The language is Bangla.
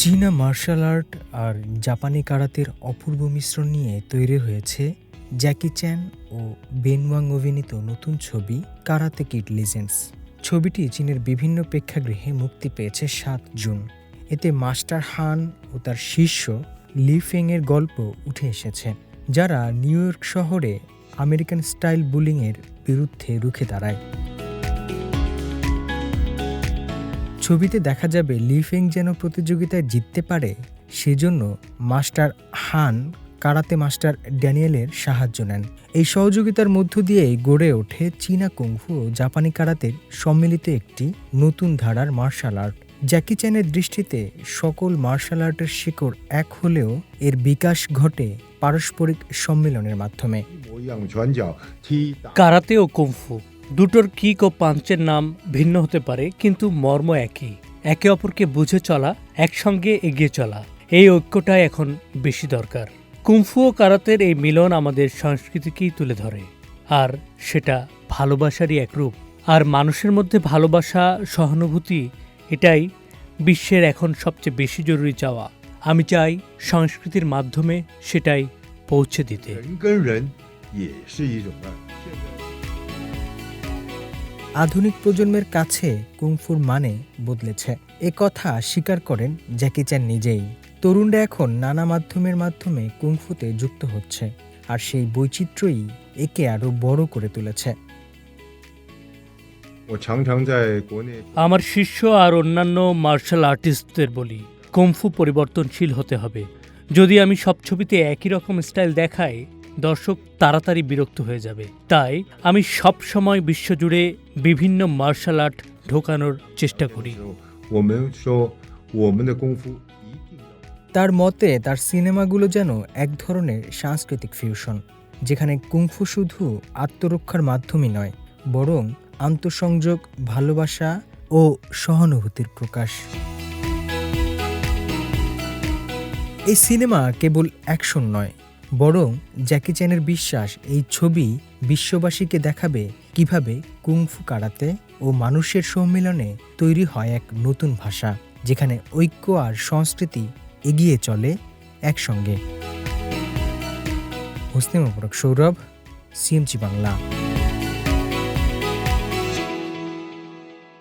চীনা মার্শাল আর্ট আর জাপানি কারাতের অপূর্ব মিশ্রণ নিয়ে তৈরি হয়েছে জ্যাকি চ্যান ও বেনওয়াং অভিনীত নতুন ছবি কারাতে কিড লিজেন্ডস ছবিটি চীনের বিভিন্ন প্রেক্ষাগৃহে মুক্তি পেয়েছে সাত জুন। এতে মাস্টার হান ও তার শিষ্য লি ফেংয়ের গল্প উঠে এসেছে, যারা নিউ ইয়র্ক শহরে আমেরিকান স্টাইল বুলিংয়ের বিরুদ্ধে রুখে দাঁড়ায়। ছবিতে দেখা যাবে লিফেং যেন প্রতিযোগিতায় জিততে পারে, সেজন্য মাস্টার হান কারাতে মাস্টার ড্যানিয়েলের সাহায্য নেন। এই সহযোগিতার মধ্য দিয়েই গড়ে ওঠে চীনা কুংফু ও জাপানি কারাতের সম্মিলিত একটি নতুন ধারার মার্শাল আর্ট। জ্যাকি চ্যানের দৃষ্টিতে সকল মার্শাল আর্টের শিকড় এক হলেও এর বিকাশ ঘটে পারস্পরিক সম্মিলনের মাধ্যমে। কারাতে ও কুংফু দুটোর কিক ও পাঞ্চের নাম ভিন্ন হতে পারে, কিন্তু মর্ম একই। একে অপরকে বুঝে চলা, একসঙ্গে এগিয়ে চলা, এই ঐক্যটাই এখন বেশি দরকার। কুমফু ও কারাতের এই মিলন আমাদের সংস্কৃতিকেই তুলে ধরে। আর সেটা ভালোবাসারই এক রূপ। আর মানুষের মধ্যে ভালোবাসা, সহানুভূতি, এটাই বিশ্বের এখন সবচেয়ে বেশি জরুরি চাওয়া। আমি চাই সংস্কৃতির মাধ্যমে সেটাই পৌঁছে দিতে। আধুনিক প্রজন্মের কাছে কুংফুর মানে বদলেছে। এ কথা স্বীকার করেন জ্যাকি চ্যান নিজেই। তরুণরা এখন নানা মাধ্যমের মাধ্যমে কুংফুতে যুক্ত হচ্ছে আর সেই বৈচিত্র্যই একে আরও বড় করে তুলেছে। আমার শিষ্য আর অন্যান্য মার্শাল আর্টিস্টদের বলি কুংফু পরিবর্তনশীল হতে হবে। যদি আমি সব ছবিতে একই রকম স্টাইল দেখাই দর্শক তাড়াতাড়ি বিরক্ত হয়ে যাবে। তাই আমি সব সময় বিশ্বজুড়ে বিভিন্ন মার্শাল আর্ট ঢোকানোর চেষ্টা করি। তার মতে, তার সিনেমাগুলো যেন এক ধরনের সাংস্কৃতিক ফিউশন যেখানে কুংফু শুধু আত্মরক্ষার মাধ্যমই নয়, বরং আন্তঃসংযোগ, ভালোবাসা ও সহানুভূতির প্রকাশ। এই সিনেমা কেবল অ্যাকশন নয় বরং জ্যাকি চ্যানের বিশ্বাস এই ছবি বিশ্ববাসীকে দেখাবে কীভাবে কুংফু কারাতে ও মানুষের সম্মিলনে তৈরি হয় এক নতুন ভাষা, যেখানে ঐক্য আর সংস্কৃতি এগিয়ে চলে একসঙ্গে। হোসনে মোবারক সৌরভ, সিএমজি বাংলা।